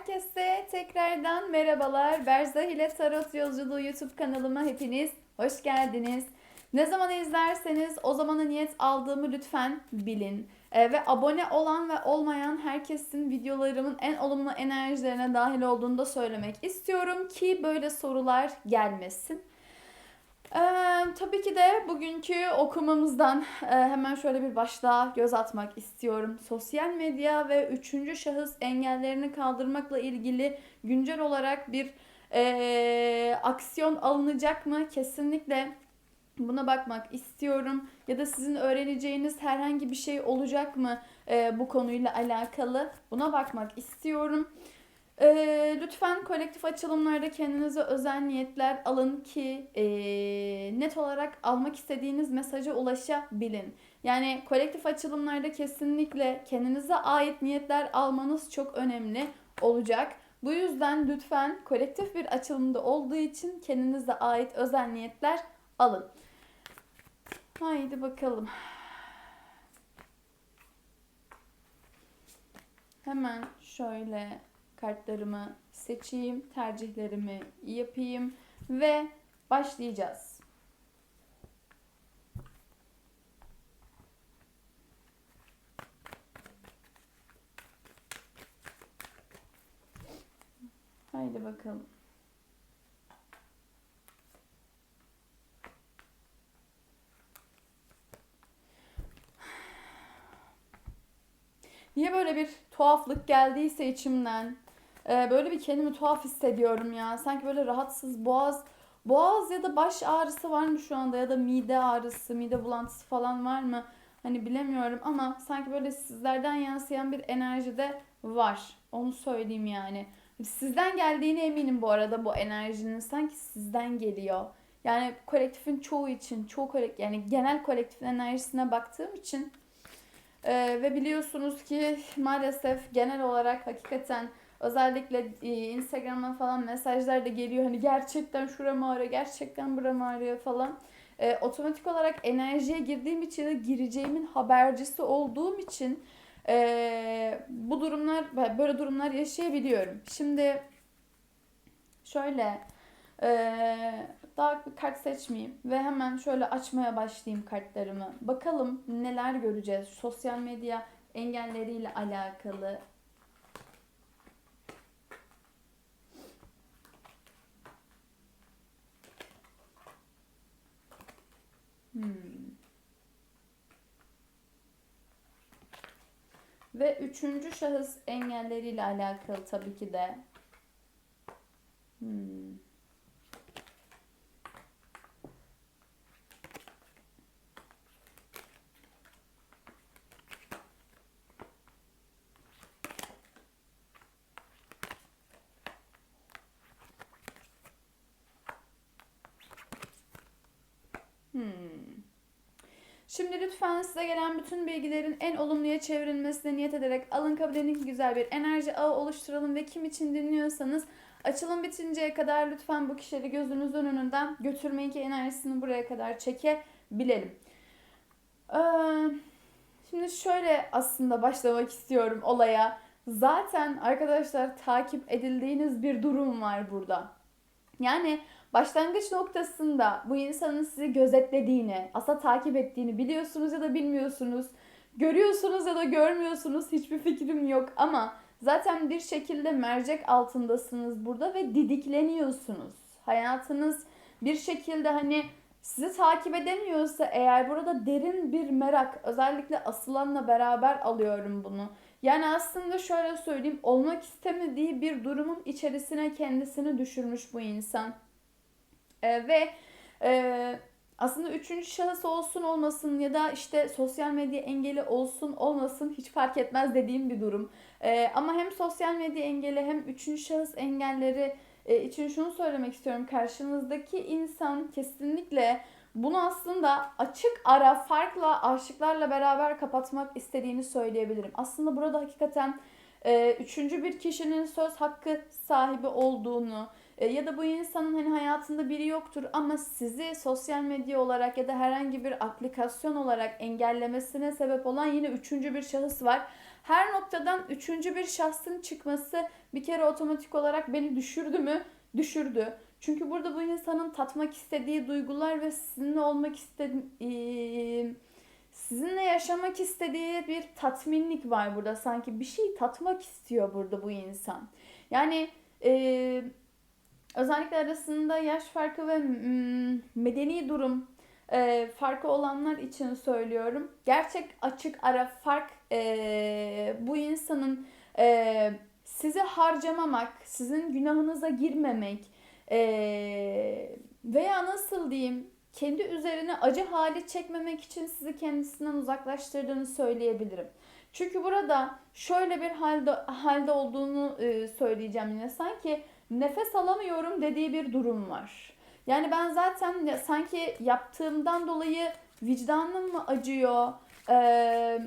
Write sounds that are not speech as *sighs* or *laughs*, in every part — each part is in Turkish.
Herkese tekrardan merhabalar. Berza ile Tarot Yolculuğu YouTube kanalıma hepiniz hoş geldiniz. Ne zaman izlerseniz o zamana niyet aldığımı lütfen bilin. Ee, ve abone olan ve olmayan herkesin videolarımın en olumlu enerjilerine dahil olduğunu da söylemek istiyorum ki böyle sorular gelmesin. Ee, tabii ki de bugünkü okumamızdan e, hemen şöyle bir başlığa göz atmak istiyorum. Sosyal medya ve üçüncü şahıs engellerini kaldırmakla ilgili güncel olarak bir e, aksiyon alınacak mı? Kesinlikle buna bakmak istiyorum. Ya da sizin öğreneceğiniz herhangi bir şey olacak mı e, bu konuyla alakalı? Buna bakmak istiyorum. Ee, lütfen kolektif açılımlarda kendinize özel niyetler alın ki ee, net olarak almak istediğiniz mesaja ulaşabilin. Yani kolektif açılımlarda kesinlikle kendinize ait niyetler almanız çok önemli olacak. Bu yüzden lütfen kolektif bir açılımda olduğu için kendinize ait özel niyetler alın. Haydi bakalım. Hemen şöyle kartlarımı seçeyim, tercihlerimi yapayım ve başlayacağız. Haydi bakalım. Niye böyle bir tuhaflık geldiyse içimden, ee, böyle bir kendimi tuhaf hissediyorum ya. Sanki böyle rahatsız boğaz boğaz ya da baş ağrısı var mı şu anda ya da mide ağrısı, mide bulantısı falan var mı? Hani bilemiyorum ama sanki böyle sizlerden yansıyan bir enerji de var. Onu söyleyeyim yani. Sizden geldiğine eminim bu arada bu enerjinin sanki sizden geliyor. Yani kolektifin çoğu için, çoğu kolektif yani genel kolektifin enerjisine baktığım için e, ve biliyorsunuz ki maalesef genel olarak hakikaten Özellikle e, Instagram'dan falan mesajlar da geliyor. Hani gerçekten şuram ağrıyor, gerçekten buram ağrıyor falan. E, otomatik olarak enerjiye girdiğim için de gireceğimin habercisi olduğum için e, bu durumlar, böyle durumlar yaşayabiliyorum. Şimdi şöyle e, daha bir kart seçmeyeyim ve hemen şöyle açmaya başlayayım kartlarımı. Bakalım neler göreceğiz sosyal medya engelleriyle alakalı Hmm. Ve üçüncü şahıs engelleriyle alakalı tabii ki de. Hmm. Hmm. Şimdi lütfen size gelen bütün bilgilerin en olumluya çevrilmesine niyet ederek alın kabul güzel bir enerji ağı oluşturalım ve kim için dinliyorsanız açılım bitinceye kadar lütfen bu kişileri gözünüzün önünden götürmeyin ki enerjisini buraya kadar çekebilelim. Ee, şimdi şöyle aslında başlamak istiyorum olaya. Zaten arkadaşlar takip edildiğiniz bir durum var burada. Yani başlangıç noktasında bu insanın sizi gözetlediğini, asa takip ettiğini biliyorsunuz ya da bilmiyorsunuz. Görüyorsunuz ya da görmüyorsunuz hiçbir fikrim yok ama zaten bir şekilde mercek altındasınız burada ve didikleniyorsunuz. Hayatınız bir şekilde hani sizi takip edemiyorsa eğer burada derin bir merak özellikle asılanla beraber alıyorum bunu. Yani aslında şöyle söyleyeyim olmak istemediği bir durumun içerisine kendisini düşürmüş bu insan. E, ve e, aslında üçüncü şahıs olsun olmasın ya da işte sosyal medya engeli olsun olmasın hiç fark etmez dediğim bir durum. E, ama hem sosyal medya engeli hem üçüncü şahıs engelleri e, için şunu söylemek istiyorum. Karşınızdaki insan kesinlikle bunu aslında açık ara farkla aşıklarla beraber kapatmak istediğini söyleyebilirim. Aslında burada hakikaten e, üçüncü bir kişinin söz hakkı sahibi olduğunu, ya da bu insanın hani hayatında biri yoktur ama sizi sosyal medya olarak ya da herhangi bir aplikasyon olarak engellemesine sebep olan yine üçüncü bir şahıs var. her noktadan üçüncü bir şahsın çıkması bir kere otomatik olarak beni düşürdü mü? Düşürdü. Çünkü burada bu insanın tatmak istediği duygular ve sizinle olmak istediği sizinle yaşamak istediği bir tatminlik var burada. Sanki bir şey tatmak istiyor burada bu insan. Yani e, özellikle arasında yaş farkı ve mm, medeni durum e, farkı olanlar için söylüyorum. Gerçek açık ara fark e, bu insanın e, sizi harcamamak, sizin günahınıza girmemek veya nasıl diyeyim kendi üzerine acı hali çekmemek için sizi kendisinden uzaklaştırdığını söyleyebilirim. Çünkü burada şöyle bir halde halde olduğunu söyleyeceğim yine. Sanki nefes alamıyorum dediği bir durum var. Yani ben zaten ya, sanki yaptığımdan dolayı vicdanım mı acıyor? Ee,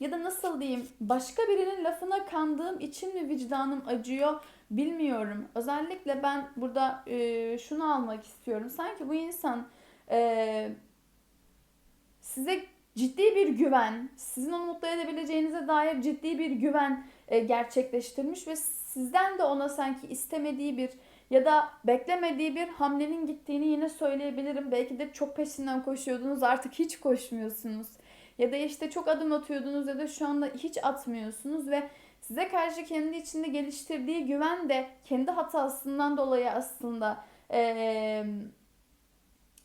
ya da nasıl diyeyim başka birinin lafına kandığım için mi vicdanım acıyor bilmiyorum. Özellikle ben burada e, şunu almak istiyorum. Sanki bu insan e, size ciddi bir güven, sizin onu mutlu edebileceğinize dair ciddi bir güven e, gerçekleştirmiş ve sizden de ona sanki istemediği bir ya da beklemediği bir hamlenin gittiğini yine söyleyebilirim. Belki de çok peşinden koşuyordunuz artık hiç koşmuyorsunuz. Ya da işte çok adım atıyordunuz ya da şu anda hiç atmıyorsunuz ve size karşı kendi içinde geliştirdiği güven de kendi hatasından dolayı aslında ee,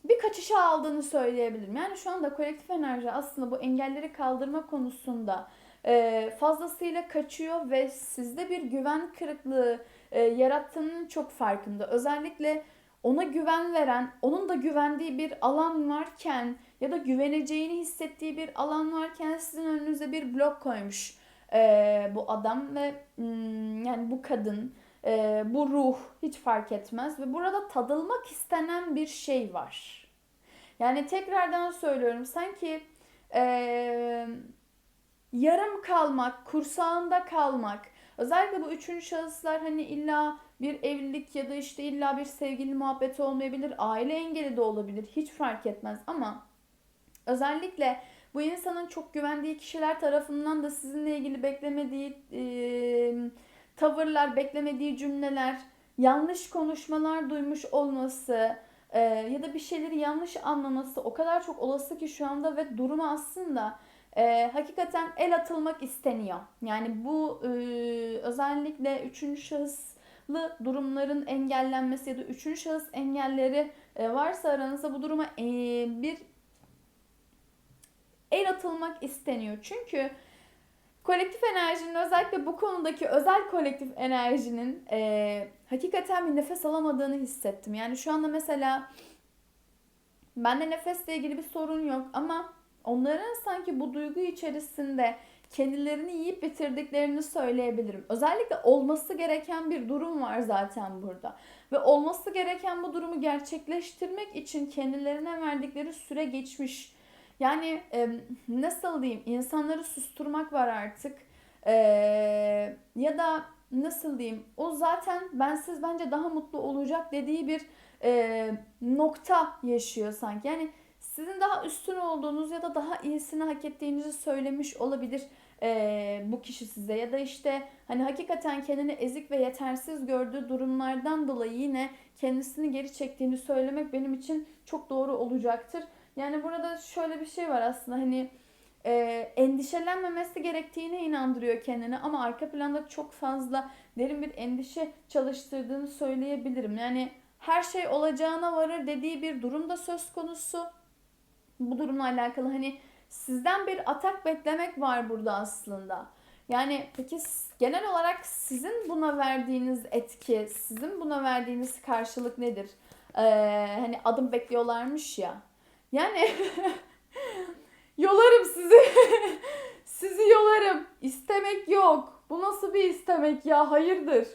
bir kaçışa aldığını söyleyebilirim. Yani şu anda kolektif enerji aslında bu engelleri kaldırma konusunda e, fazlasıyla kaçıyor ve sizde bir güven kırıklığı e, yarattığının çok farkında. Özellikle ona güven veren, onun da güvendiği bir alan varken ya da güveneceğini hissettiği bir alan varken sizin önünüze bir blok koymuş e, bu adam ve hmm, yani bu kadın, e, bu ruh hiç fark etmez ve burada tadılmak istenen bir şey var. Yani tekrardan söylüyorum sanki e, yarım kalmak, kursağında kalmak, özellikle bu üçüncü şahıslar hani illa bir evlilik ya da işte illa bir sevgili muhabbeti olmayabilir, aile engeli de olabilir, hiç fark etmez. Ama özellikle bu insanın çok güvendiği kişiler tarafından da sizinle ilgili beklemediği e, tavırlar, beklemediği cümleler, yanlış konuşmalar duymuş olması e, ya da bir şeyleri yanlış anlaması o kadar çok olası ki şu anda ve durumu aslında e, hakikaten el atılmak isteniyor. Yani bu e, özellikle üçüncü şahıslı durumların engellenmesi ya da üçüncü şahıs engelleri e, varsa aranızda bu duruma e, bir el atılmak isteniyor. Çünkü kolektif enerjinin özellikle bu konudaki özel kolektif enerjinin e, hakikaten bir nefes alamadığını hissettim. Yani şu anda mesela bende nefesle ilgili bir sorun yok ama onların sanki bu duygu içerisinde kendilerini yiyip bitirdiklerini söyleyebilirim. Özellikle olması gereken bir durum var zaten burada. Ve olması gereken bu durumu gerçekleştirmek için kendilerine verdikleri süre geçmiş. Yani e, nasıl diyeyim insanları susturmak var artık. E, ya da nasıl diyeyim o zaten bensiz bence daha mutlu olacak dediği bir e, nokta yaşıyor sanki. Yani sizin daha üstün olduğunuz ya da daha iyisini hak ettiğinizi söylemiş olabilir e, bu kişi size ya da işte hani hakikaten kendini ezik ve yetersiz gördüğü durumlardan dolayı yine kendisini geri çektiğini söylemek benim için çok doğru olacaktır. Yani burada şöyle bir şey var aslında hani e, endişelenmemesi gerektiğine inandırıyor kendini ama arka planda çok fazla derin bir endişe çalıştırdığını söyleyebilirim. Yani her şey olacağına varır dediği bir durum da söz konusu. Bu durumla alakalı hani sizden bir atak beklemek var burada aslında. Yani peki genel olarak sizin buna verdiğiniz etki, sizin buna verdiğiniz karşılık nedir? Ee, hani adım bekliyorlarmış ya. Yani *laughs* yolarım sizi. *laughs* sizi yolarım. İstemek yok. Bu nasıl bir istemek ya? Hayırdır?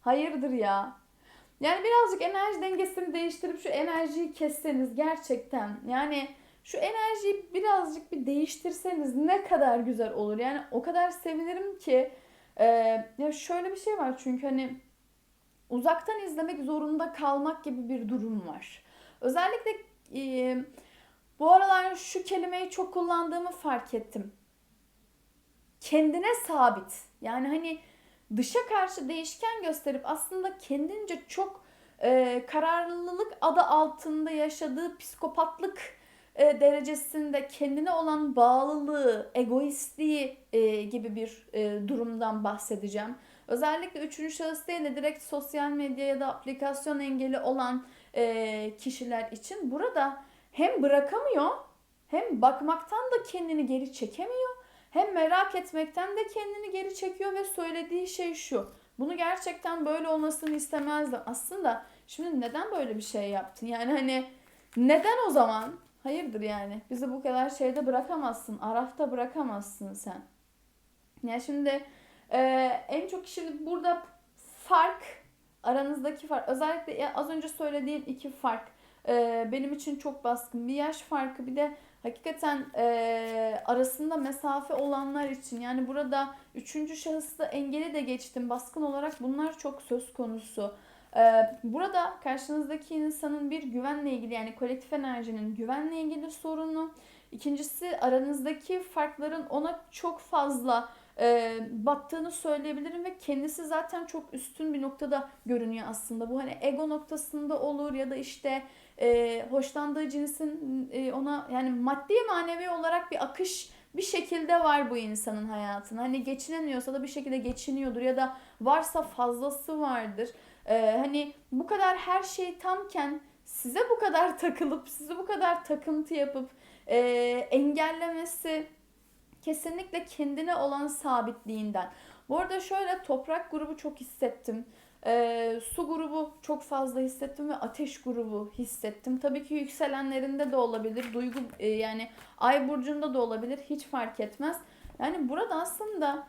Hayırdır ya? Yani birazcık enerji dengesini değiştirip şu enerjiyi kesseniz gerçekten. Yani şu enerjiyi birazcık bir değiştirseniz ne kadar güzel olur. Yani o kadar sevinirim ki. Ee, ya şöyle bir şey var çünkü hani uzaktan izlemek zorunda kalmak gibi bir durum var. Özellikle e, bu aralar şu kelimeyi çok kullandığımı fark ettim. kendine sabit. Yani hani dışa karşı değişken gösterip aslında kendince çok e, kararlılık adı altında yaşadığı psikopatlık e, derecesinde kendine olan bağlılığı, egoistliği e, gibi bir e, durumdan bahsedeceğim. Özellikle üçüncü şahıs değil de direkt sosyal medya ya da aplikasyon engeli olan e, kişiler için burada hem bırakamıyor hem bakmaktan da kendini geri çekemiyor hem merak etmekten de kendini geri çekiyor ve söylediği şey şu. Bunu gerçekten böyle olmasını istemezdim. Aslında şimdi neden böyle bir şey yaptın? Yani hani neden o zaman? Hayırdır yani? Bizi bu kadar şeyde bırakamazsın. Arafta bırakamazsın sen. Ya şimdi e, en çok şimdi burada fark aranızdaki fark özellikle az önce söylediğim iki fark e, benim için çok baskın. Bir yaş farkı bir de hakikaten e, arasında mesafe olanlar için yani burada üçüncü şahısta engeli de geçtim baskın olarak bunlar çok söz konusu. E, burada karşınızdaki insanın bir güvenle ilgili yani kolektif enerjinin güvenle ilgili sorunu. İkincisi aranızdaki farkların ona çok fazla e, battığını söyleyebilirim ve kendisi zaten çok üstün bir noktada görünüyor aslında. Bu hani ego noktasında olur ya da işte e, hoşlandığı cinsin e, ona yani maddi manevi olarak bir akış bir şekilde var bu insanın hayatına. Hani geçinemiyorsa da bir şekilde geçiniyordur ya da varsa fazlası vardır. E, hani bu kadar her şey tamken size bu kadar *laughs* takılıp size bu kadar takıntı yapıp e, engellemesi kesinlikle kendine olan sabitliğinden. Bu arada şöyle toprak grubu çok hissettim. E, su grubu çok fazla hissettim ve ateş grubu hissettim. Tabii ki yükselenlerinde de olabilir. Duygu e, yani ay burcunda da olabilir. Hiç fark etmez. Yani burada aslında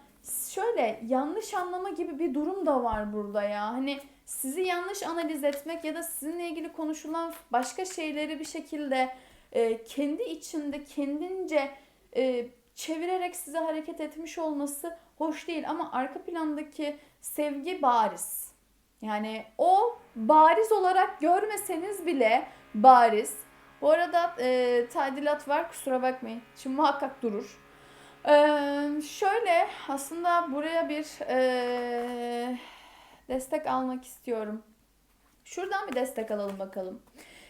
şöyle yanlış anlama gibi bir durum da var burada ya. Hani sizi yanlış analiz etmek ya da sizinle ilgili konuşulan başka şeyleri bir şekilde e, kendi içinde kendince e, çevirerek size hareket etmiş olması hoş değil ama arka plandaki sevgi bariz. Yani o bariz olarak görmeseniz bile bariz. Bu arada e, tadilat var kusura bakmayın. Şimdi muhakkak durur. E, şöyle aslında buraya bir e, destek almak istiyorum. Şuradan bir destek alalım bakalım.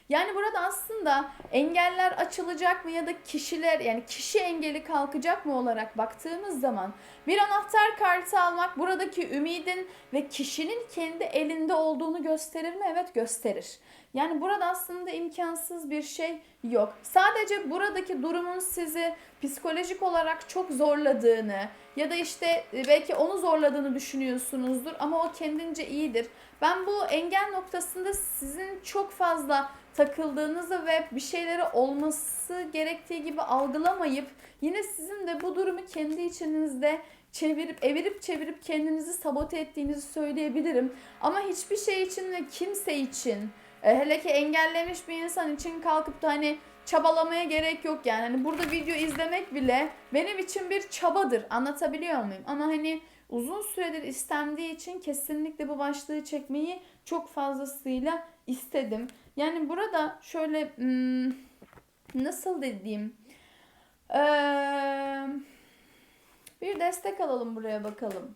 Yani burada aslında engeller açılacak mı ya da kişiler yani kişi engeli kalkacak mı olarak baktığımız zaman bir anahtar kartı almak buradaki ümidin ve kişinin kendi elinde olduğunu gösterir mi? Evet gösterir. Yani burada aslında imkansız bir şey yok. Sadece buradaki durumun sizi psikolojik olarak çok zorladığını ya da işte belki onu zorladığını düşünüyorsunuzdur ama o kendince iyidir. Ben bu engel noktasında sizin çok fazla takıldığınızı ve bir şeyleri olması gerektiği gibi algılamayıp yine sizin de bu durumu kendi içinizde çevirip evirip çevirip kendinizi sabote ettiğinizi söyleyebilirim. Ama hiçbir şey için ve kimse için e, hele ki engellemiş bir insan için kalkıp da hani çabalamaya gerek yok yani. Hani burada video izlemek bile benim için bir çabadır. Anlatabiliyor muyum? Ama hani uzun süredir istendiği için kesinlikle bu başlığı çekmeyi çok fazlasıyla istedim. Yani burada şöyle hmm, nasıl dediğim ee, bir destek alalım buraya bakalım.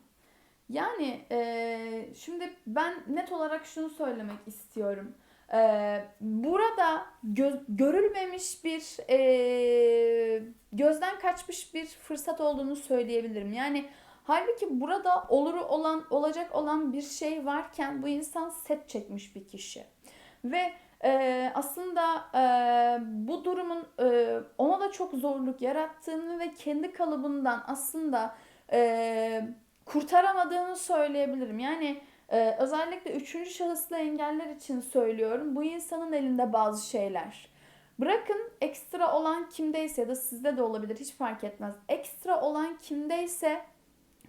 Yani e, şimdi ben net olarak şunu söylemek istiyorum. E, burada gö görülmemiş bir e, gözden kaçmış bir fırsat olduğunu söyleyebilirim. Yani halbuki burada olur olan olacak olan bir şey varken bu insan set çekmiş bir kişi ve e, aslında e, bu durumun e, ona da çok zorluk yarattığını ve kendi kalıbından aslında e, kurtaramadığını söyleyebilirim. Yani e, özellikle üçüncü şahıslı engeller için söylüyorum. Bu insanın elinde bazı şeyler. Bırakın ekstra olan kimdeyse ya da sizde de olabilir hiç fark etmez. Ekstra olan kimdeyse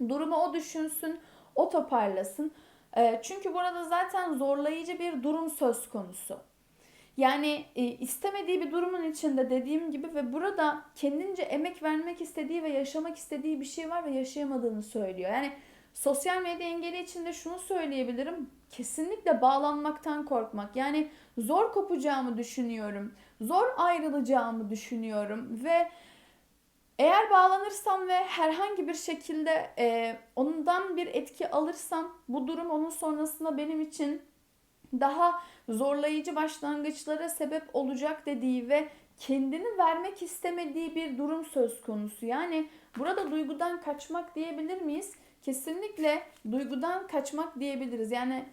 durumu o düşünsün, o toparlasın. E, çünkü burada zaten zorlayıcı bir durum söz konusu. Yani e, istemediği bir durumun içinde dediğim gibi ve burada kendince emek vermek istediği ve yaşamak istediği bir şey var ve yaşayamadığını söylüyor. Yani sosyal medya engeli içinde şunu söyleyebilirim. Kesinlikle bağlanmaktan korkmak. Yani zor kopacağımı düşünüyorum. Zor ayrılacağımı düşünüyorum ve Eğer bağlanırsam ve herhangi bir şekilde e, ondan bir etki alırsam bu durum onun sonrasında benim için daha zorlayıcı başlangıçlara sebep olacak dediği ve kendini vermek istemediği bir durum söz konusu. Yani burada duygudan kaçmak diyebilir miyiz? Kesinlikle duygudan kaçmak diyebiliriz. Yani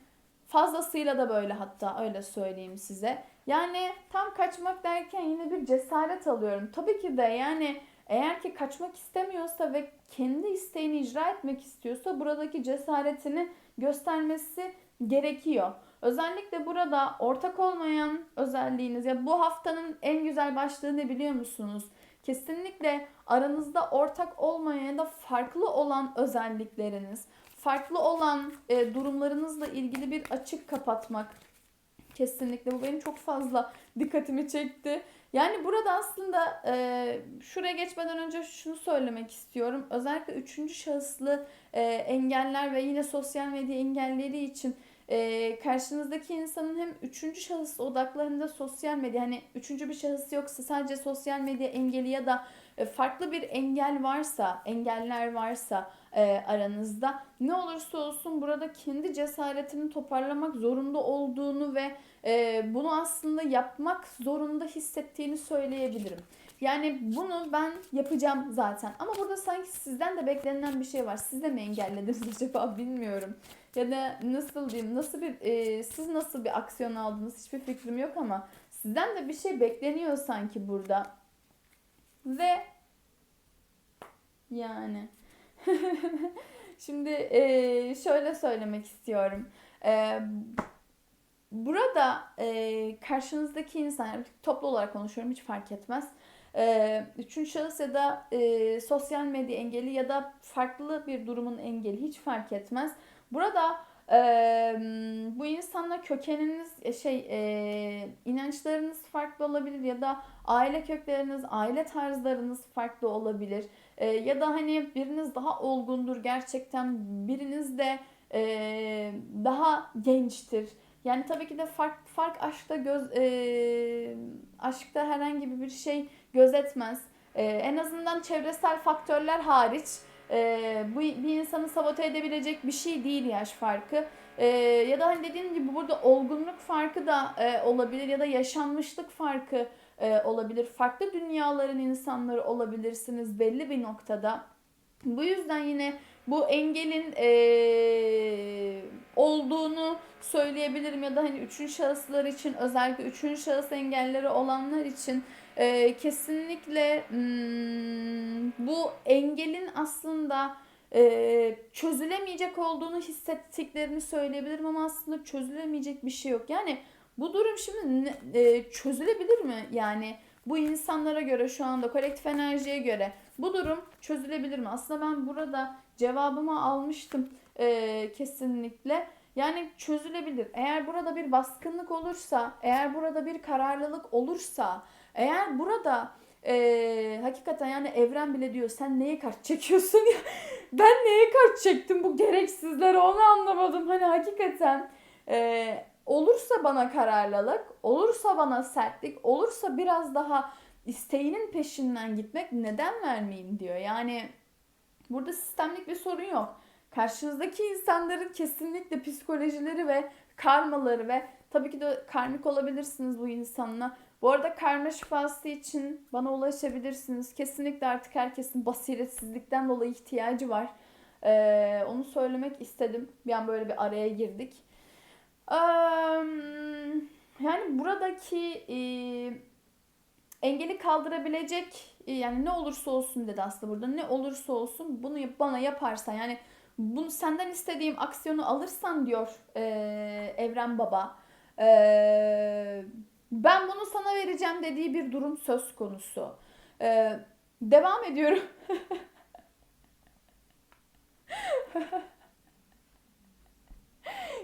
fazlasıyla da böyle hatta öyle söyleyeyim size. Yani tam kaçmak derken yine bir cesaret alıyorum. Tabii ki de yani eğer ki kaçmak istemiyorsa ve kendi isteğini icra etmek istiyorsa buradaki cesaretini göstermesi gerekiyor. Özellikle burada ortak olmayan özelliğiniz ya bu haftanın en güzel başlığı ne biliyor musunuz? Kesinlikle aranızda ortak olmayan ya da farklı olan özellikleriniz, farklı olan e, durumlarınızla ilgili bir açık kapatmak. Kesinlikle bu benim çok fazla *laughs* dikkatimi çekti. Yani burada aslında e, şuraya geçmeden önce şunu söylemek istiyorum. Özellikle üçüncü şahıslı e, engeller ve yine sosyal medya engelleri için e, karşınızdaki insanın hem üçüncü şahıs odaklarında sosyal medya hani üçüncü bir şahıs yoksa sadece sosyal medya engeli ya da e, farklı bir engel varsa, engeller varsa e, aranızda ne olursa olsun burada kendi cesaretini toparlamak zorunda olduğunu ve e, bunu aslında yapmak zorunda hissettiğini söyleyebilirim. Yani bunu ben yapacağım zaten. Ama burada sanki sizden de beklenen bir şey var. Siz de mi engellediniz *laughs* acaba bilmiyorum. Ya da nasıl diyeyim, nasıl bir e, siz nasıl bir aksiyon aldınız hiçbir fikrim yok ama sizden de bir şey bekleniyor sanki burada. Ve yani *laughs* şimdi e, şöyle söylemek istiyorum. E, burada e, karşınızdaki insan, toplu olarak konuşuyorum hiç fark etmez. E, üçüncü şahıs ya da e, sosyal medya engeli ya da farklı bir durumun engeli hiç fark etmez. Burada e, bu insanla kökeniniz e, şey e, inançlarınız farklı olabilir ya da aile kökleriniz, aile tarzlarınız farklı olabilir. E, ya da hani biriniz daha olgundur gerçekten, biriniz de e, daha gençtir. Yani tabii ki de fark fark aşkta göz e, aşkta herhangi bir şey gözetmez. E, en azından çevresel faktörler hariç e, bu bir insanı sabote edebilecek bir şey değil yaş farkı. E, ya da hani dediğim gibi burada olgunluk farkı da e, olabilir ya da yaşanmışlık farkı e, olabilir. Farklı dünyaların insanları olabilirsiniz belli bir noktada. Bu yüzden yine bu engelin e, olduğunu söyleyebilirim ya da hani üçüncü şahıslar için özellikle üçüncü şahıs engelleri olanlar için e, kesinlikle hmm, bu engelin aslında e, çözülemeyecek olduğunu hissettiklerini söyleyebilirim ama aslında çözülemeyecek bir şey yok. Yani bu durum şimdi e, çözülebilir mi? Yani bu insanlara göre şu anda kolektif enerjiye göre bu durum çözülebilir mi? Aslında ben burada cevabımı almıştım e, kesinlikle. Yani çözülebilir. Eğer burada bir baskınlık olursa, eğer burada bir kararlılık olursa, eğer burada e, hakikaten yani evren bile diyor sen neye kart çekiyorsun ya? *laughs* Ben neye kart çektim bu gereksizlere? Onu anlamadım. Hani hakikaten e, olursa bana kararlılık olursa bana sertlik olursa biraz daha isteğinin peşinden gitmek neden vermeyeyim diyor. Yani burada sistemlik bir sorun yok. Karşınızdaki insanların kesinlikle psikolojileri ve karmaları ve tabii ki de karmik olabilirsiniz bu insanla bu arada karma şifası için bana ulaşabilirsiniz. Kesinlikle artık herkesin basiretsizlikten dolayı ihtiyacı var. Ee, onu söylemek istedim. Bir an böyle bir araya girdik. Ee, yani buradaki e, engeli kaldırabilecek e, yani ne olursa olsun dedi aslında burada. Ne olursa olsun bunu bana yaparsan yani bunu senden istediğim aksiyonu alırsan diyor e, Evren Baba. Eee ben bunu sana vereceğim dediği bir durum söz konusu. Ee, devam ediyorum. *laughs*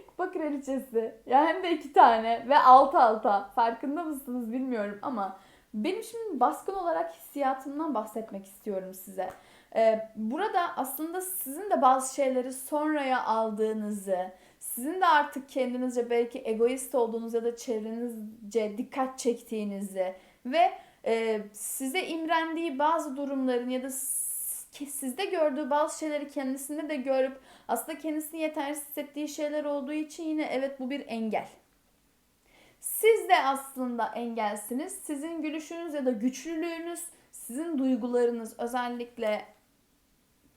Kupa kraliçesi. Ya hem de iki tane ve alt alta. Farkında mısınız bilmiyorum ama benim şimdi baskın olarak hissiyatımdan bahsetmek istiyorum size. Ee, burada aslında sizin de bazı şeyleri sonraya aldığınızı, sizin de artık kendinizce belki egoist olduğunuz ya da çevrenizce dikkat çektiğinizi ve e, size imrendiği bazı durumların ya da sizde gördüğü bazı şeyleri kendisinde de görüp aslında kendisini yetersiz hissettiği şeyler olduğu için yine evet bu bir engel. Siz de aslında engelsiniz. Sizin gülüşünüz ya da güçlülüğünüz, sizin duygularınız özellikle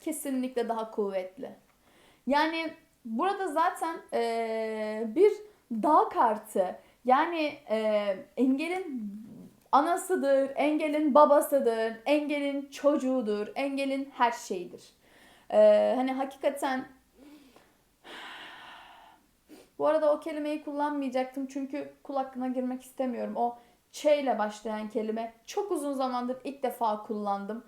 kesinlikle daha kuvvetli. Yani burada zaten eee, bir dağ kartı yani eee, engelin anasıdır, engelin babasıdır, engelin çocuğudur, engelin her şeyidir. Eee, hani hakikaten *sighs* bu arada o kelimeyi kullanmayacaktım çünkü kul girmek istemiyorum. O Ç ile başlayan kelime çok uzun zamandır ilk defa kullandım.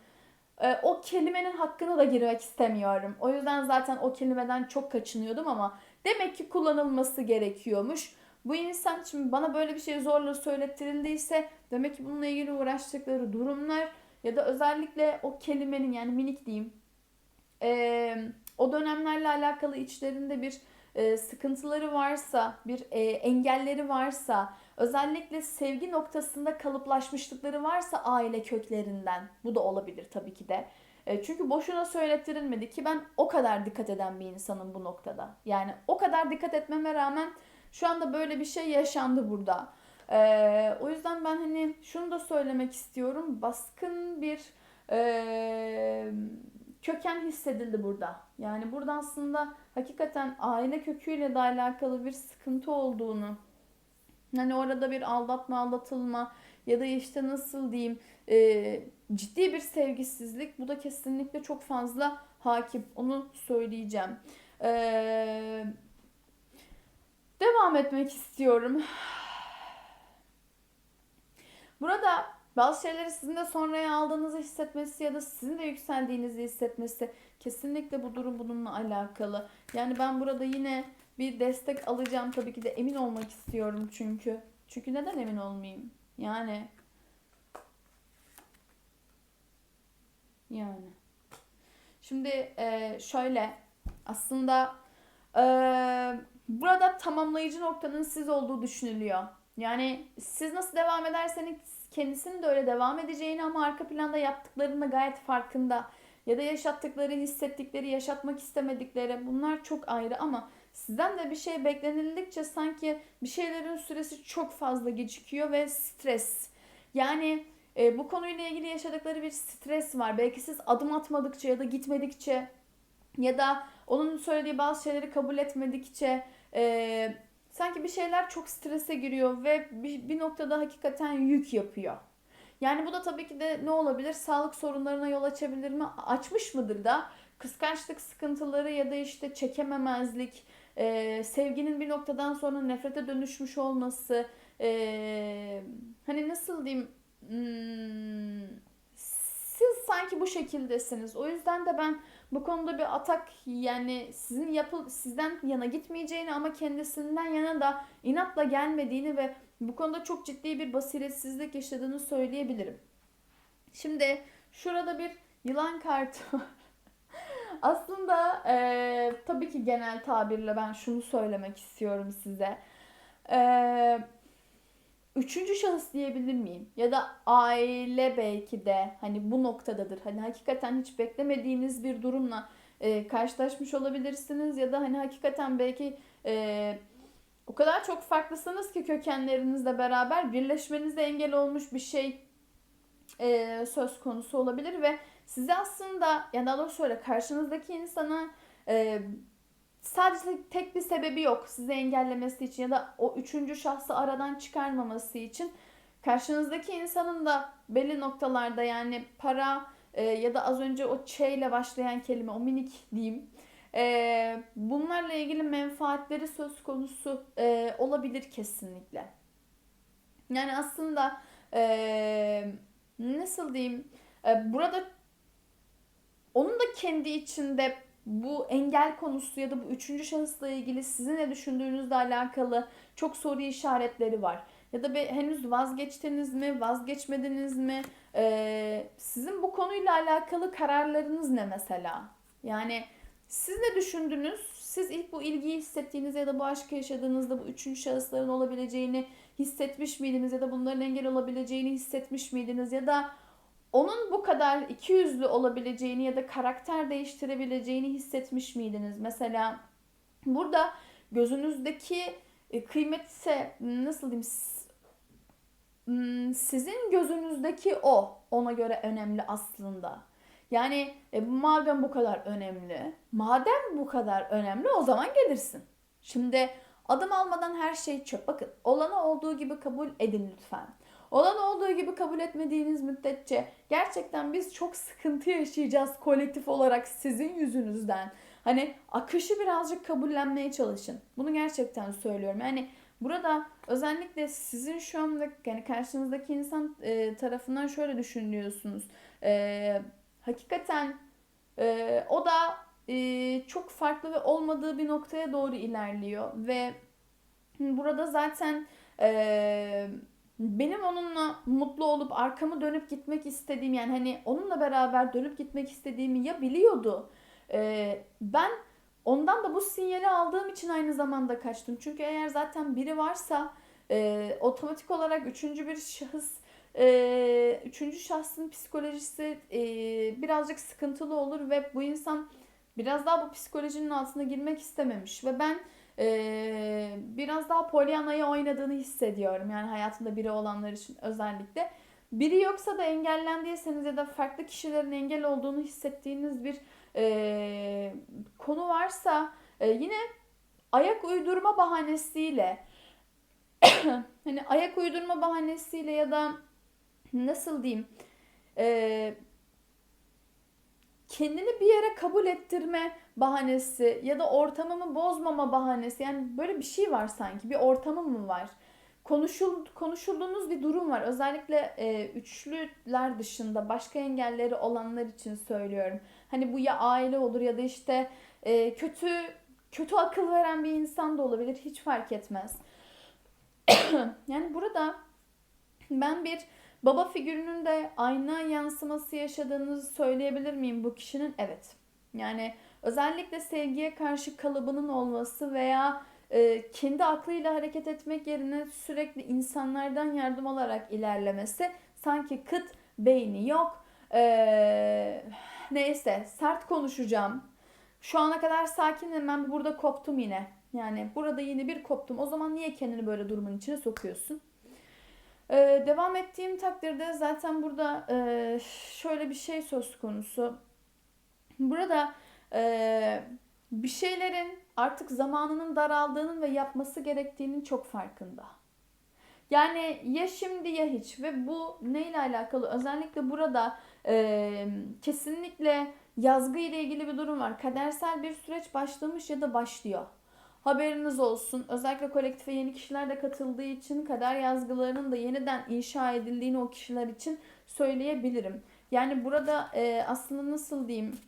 Ee, o kelimenin hakkını da girmek istemiyorum. O yüzden zaten o kelimeden çok kaçınıyordum ama demek ki kullanılması gerekiyormuş. Bu insan şimdi bana böyle bir şey zorla söylettirildiyse demek ki bununla ilgili uğraştıkları durumlar ya da özellikle o kelimenin yani minik diyeyim ee, o dönemlerle alakalı içlerinde bir e, sıkıntıları varsa, bir e, engelleri varsa, özellikle sevgi noktasında kalıplaşmışlıkları varsa aile köklerinden, bu da olabilir tabii ki de. E, çünkü boşuna söylettirilmedi ki ben o kadar dikkat eden bir insanım bu noktada. Yani o kadar dikkat etmeme rağmen şu anda böyle bir şey yaşandı burada. E, o yüzden ben hani şunu da söylemek istiyorum. Baskın bir e, köken hissedildi burada. Yani burada aslında hakikaten aile köküyle de alakalı bir sıkıntı olduğunu hani orada bir aldatma aldatılma ya da işte nasıl diyeyim e, ciddi bir sevgisizlik bu da kesinlikle çok fazla hakim onu söyleyeceğim. E, devam etmek istiyorum. Burada bazı şeyleri sizin de sonraya aldığınızı hissetmesi ya da sizin de yükseldiğinizi hissetmesi kesinlikle bu durum bununla alakalı. Yani ben burada yine bir destek alacağım tabii ki de emin olmak istiyorum çünkü. Çünkü neden emin olmayayım? Yani yani. Şimdi e, şöyle aslında e, burada tamamlayıcı noktanın siz olduğu düşünülüyor. Yani siz nasıl devam ederseniz kendisinin de öyle devam edeceğini ama arka planda yaptıklarının da gayet farkında. Ya da yaşattıkları, hissettikleri, yaşatmak istemedikleri bunlar çok ayrı ama sizden de bir şey beklenildikçe sanki bir şeylerin süresi çok fazla gecikiyor ve stres. Yani e, bu konuyla ilgili yaşadıkları bir stres var. Belki siz adım atmadıkça ya da gitmedikçe ya da onun söylediği bazı şeyleri kabul etmedikçe e, sanki bir şeyler çok strese giriyor ve bir, bir noktada hakikaten yük yapıyor. Yani bu da tabii ki de ne olabilir? Sağlık sorunlarına yol açabilir mi? Açmış mıdır da? Kıskançlık sıkıntıları ya da işte çekememezlik, e, sevginin bir noktadan sonra nefrete dönüşmüş olması, e, hani nasıl diyeyim, hmm, siz sanki bu şekildesiniz. O yüzden de ben bu konuda bir atak yani sizin yapıl sizden yana gitmeyeceğini ama kendisinden yana da inatla gelmediğini ve bu konuda çok ciddi bir basiretsizlik yaşadığını söyleyebilirim. Şimdi şurada bir yılan kartı var. Aslında e, tabii ki genel tabirle ben şunu söylemek istiyorum size. E, üçüncü şahıs diyebilir miyim? Ya da aile belki de hani bu noktadadır. Hani hakikaten hiç beklemediğiniz bir durumla e, karşılaşmış olabilirsiniz ya da hani hakikaten belki e, o kadar çok farklısınız ki kökenlerinizle beraber birleşmenize engel olmuş bir şey e, söz konusu olabilir ve size aslında ya daha doğrusu şöyle karşınızdaki insana e, sadece tek bir sebebi yok sizi engellemesi için ya da o üçüncü şahsı aradan çıkarmaması için karşınızdaki insanın da belli noktalarda yani para e, ya da az önce o Ç ile başlayan kelime o minik diyeyim e, bunlarla ilgili menfaatleri söz konusu e, olabilir kesinlikle. Yani aslında e, nasıl diyeyim e, burada onun da kendi içinde bu engel konusu ya da bu üçüncü şahısla ilgili sizin ne düşündüğünüzle alakalı çok soru işaretleri var. Ya da be, henüz vazgeçtiniz mi, vazgeçmediniz mi? Ee, sizin bu konuyla alakalı kararlarınız ne mesela? Yani siz ne düşündünüz? Siz ilk bu ilgiyi hissettiğinizde ya da bu aşkı yaşadığınızda bu üçüncü şahısların olabileceğini hissetmiş miydiniz ya da bunların engel olabileceğini hissetmiş miydiniz ya da onun bu kadar ikiyüzlü olabileceğini ya da karakter değiştirebileceğini hissetmiş miydiniz? Mesela burada gözünüzdeki e, kıymetse nasıl diyeyim hmm, sizin gözünüzdeki o ona göre önemli aslında. Yani e, madem bu kadar önemli, madem bu kadar önemli o zaman gelirsin. Şimdi adım almadan her şey çöp. Bakın olanı olduğu gibi kabul edin lütfen. Olan olduğu gibi kabul etmediğiniz müddetçe gerçekten biz çok sıkıntı yaşayacağız kolektif olarak sizin yüzünüzden. Hani akışı birazcık kabullenmeye çalışın. Bunu gerçekten söylüyorum. Yani burada özellikle sizin şu anda yani karşınızdaki insan e, tarafından şöyle düşünüyorsunuz. E, hakikaten e, o da e, çok farklı ve olmadığı bir noktaya doğru ilerliyor ve burada zaten e, benim onunla mutlu olup arkamı dönüp gitmek istediğim yani hani onunla beraber dönüp gitmek istediğimi ya biliyordu. E, ben ondan da bu sinyali aldığım için aynı zamanda kaçtım. Çünkü eğer zaten biri varsa e, otomatik olarak üçüncü bir şahıs e, üçüncü şahsın psikolojisi e, birazcık sıkıntılı olur ve bu insan biraz daha bu psikolojinin altına girmek istememiş ve ben e, biraz daha Pollyanna'yı oynadığını hissediyorum yani hayatında biri olanlar için özellikle. Biri yoksa da engellendiyseniz ya da farklı kişilerin engel olduğunu hissettiğiniz bir e, konu varsa e, yine ayak uydurma bahanesiyle *coughs* hani ayak uydurma bahanesiyle ya da nasıl diyeyim e, kendini bir yere kabul ettirme bahanesi ya da ortamımı bozmama bahanesi. Yani böyle bir şey var sanki bir ortamım mı var? Konuşul konuşulduğunuz bir durum var. Özellikle e, üçlüler dışında başka engelleri olanlar için söylüyorum. Hani bu ya aile olur ya da işte e, kötü kötü akıl veren bir insan da olabilir. Hiç fark etmez. *clears throat* Yani burada ben bir baba figürünün de ayna yansıması yaşadığınızı söyleyebilir miyim bu kişinin? Evet. Yani özellikle sevgiye karşı kalıbının olması veya e, kendi aklıyla hareket etmek yerine sürekli insanlardan yardım alarak ilerlemesi sanki kıt beyni yok. E, neyse sert konuşacağım. Şu ana kadar sakinim ben burada koptum yine. Yani burada yine bir koptum. O zaman niye kendini böyle durumun içine sokuyorsun? Ee, devam ettiğim takdirde zaten burada e, şöyle bir şey söz konusu. Burada e, bir şeylerin artık zamanının daraldığının ve yapması gerektiğinin çok farkında. Yani ya şimdi ya hiç ve bu neyle alakalı? Özellikle burada e, kesinlikle yazgı ile ilgili bir durum var. Kadersel bir süreç başlamış ya da başlıyor. Haberiniz olsun. Özellikle kolektife yeni kişiler de katıldığı için kader yazgılarının da yeniden inşa edildiğini o kişiler için söyleyebilirim. Yani burada e, aslında nasıl diyeyim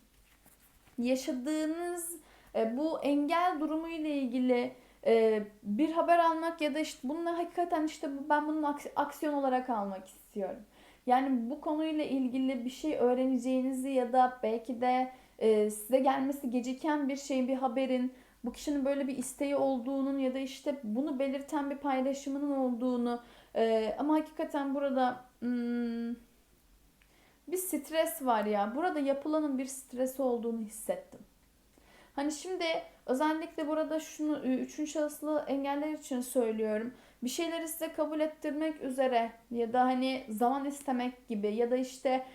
yaşadığınız e, bu engel durumu ile ilgili e, bir haber almak ya da işte bununla hakikaten işte ben bunun aks- aksiyon olarak almak istiyorum. Yani bu konuyla ilgili bir şey öğreneceğinizi ya da belki de e, size gelmesi geciken bir şeyin bir haberin bu kişinin böyle bir isteği olduğunun ya da işte bunu belirten bir paylaşımının olduğunu e, ama hakikaten burada hmm, bir stres var ya. Burada yapılanın bir stresi olduğunu hissettim. Hani şimdi özellikle burada şunu üçüncü şahıslı engeller için söylüyorum. Bir şeyleri size kabul ettirmek üzere ya da hani zaman istemek gibi ya da işte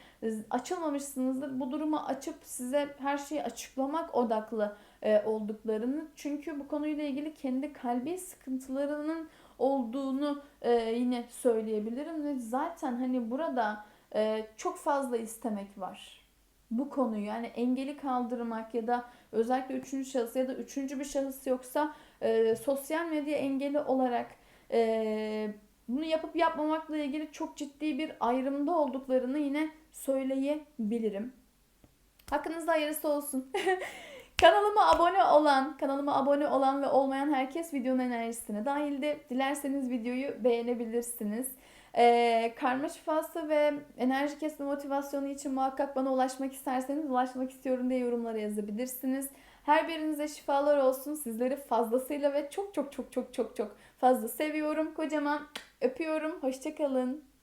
açılmamışsınızdır. Bu durumu açıp size her şeyi açıklamak odaklı e, olduklarını. Çünkü bu konuyla ilgili kendi kalbi sıkıntılarının olduğunu e, yine söyleyebilirim ve zaten hani burada e, çok fazla istemek var. Bu konuyu yani engeli kaldırmak ya da özellikle üçüncü şahıs ya da üçüncü bir şahıs yoksa e, sosyal medya engeli olarak e, bunu yapıp yapmamakla ilgili çok ciddi bir ayrımda olduklarını yine söyleyebilirim. Hakkınızda hayırlısı olsun. *laughs* Kanalıma abone olan, kanalıma abone olan ve olmayan herkes videonun enerjisine dahildi. Dilerseniz videoyu beğenebilirsiniz. Ee, karma şifası ve enerji kesme motivasyonu için muhakkak bana ulaşmak isterseniz ulaşmak istiyorum diye yorumlara yazabilirsiniz. Her birinize şifalar olsun. Sizleri fazlasıyla ve çok çok çok çok çok çok fazla seviyorum. Kocaman öpüyorum. Hoşçakalın.